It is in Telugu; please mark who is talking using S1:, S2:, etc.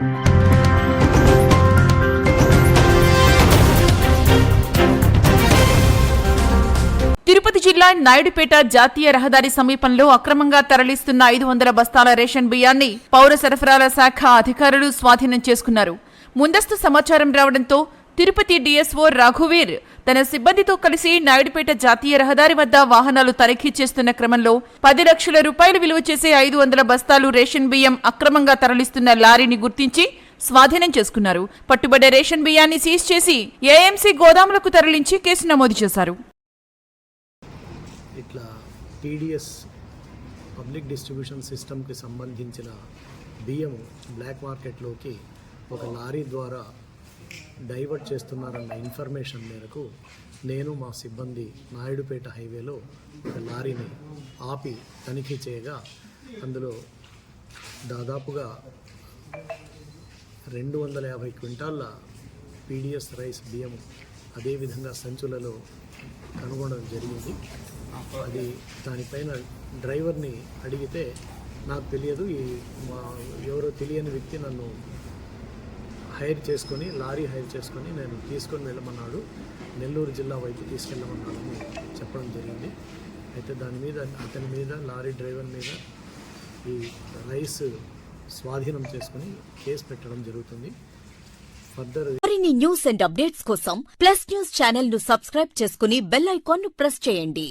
S1: తిరుపతి జిల్లా నాయుడుపేట జాతీయ రహదారి సమీపంలో అక్రమంగా తరలిస్తున్న ఐదు వందల బస్తాల రేషన్ బియ్యాన్ని పౌర సరఫరాల శాఖ అధికారులు స్వాధీనం చేసుకున్నారు. ముందస్తు సమాచారం రావడంతో తిరుపతి డిఎస్ఓ రఘువీర్ తన సిబ్బందితో కలిసి నాయుడుపేట జాతీయ రహదారి వద్ద వాహనాలు తనిఖీ చేస్తున్న క్రమంలో పది లక్షల రూపాయలు విలువ చేసే ఐదు వందల బస్తాలు రేషన్ బియ్యం అక్రమంగా తరలిస్తున్న లారీని గుర్తించి స్వాధీనం చేసుకున్నారు. పట్టుబడ్డ రేషన్ బియ్యాన్ని సీజ్ చేసి ఏఎంసీ గోదాములకు తరలించి కేసు నమోదు చేశారు.
S2: ఇట్లా టీడీఎస్ పబ్లిక్ డిస్ట్రిబ్యూషన్ సిస్టమ్కి సంబంధించిన బియ్యం బ్లాక్ మార్కెట్లోకి ఒక లారీ ద్వారా డైవర్ట్ చేస్తున్నారన్న ఇన్ఫర్మేషన్ మేరకు నేను మా సిబ్బంది నాయుడుపేట హైవేలో ఒక లారీని ఆపి తనిఖీ చేయగా అందులో దాదాపుగా రెండు వందల యాభై క్వింటాళ్ళ పీడిఎస్ రైస్ బియ్యం అదేవిధంగా సంచులలో కనుగొనడం జరిగింది. అది దానిపైన డ్రైవర్ని అడిగితే నాకు తెలియదు ఈ మా ఎవరో తెలియని వ్యక్తి నన్ను హైర్ చేసుకొని లారీ హైర్ చేసుకొని నేను తీసుకొని వెళ్ళమన్నాడు. నెల్లూరు జిల్లా వైపు తీసుకెళ్ళమన్నాడు చెప్పడం జరిగింది. అయితే దాని మీద అతని మీద లారీ డ్రైవర్ మీద ఈ రైస్ స్వాధీనం చేసుకొని కేసు పెట్టడం జరుగుతుంది. ఫర్దర్
S3: మరిన్ని న్యూస్ అండ్ అప్డేట్స్ కోసం ప్లస్ న్యూస్ ఛానల్ను సబ్స్క్రైబ్ చేసుకుని బెల్ ఐకాన్ను ప్రెస్ చేయండి.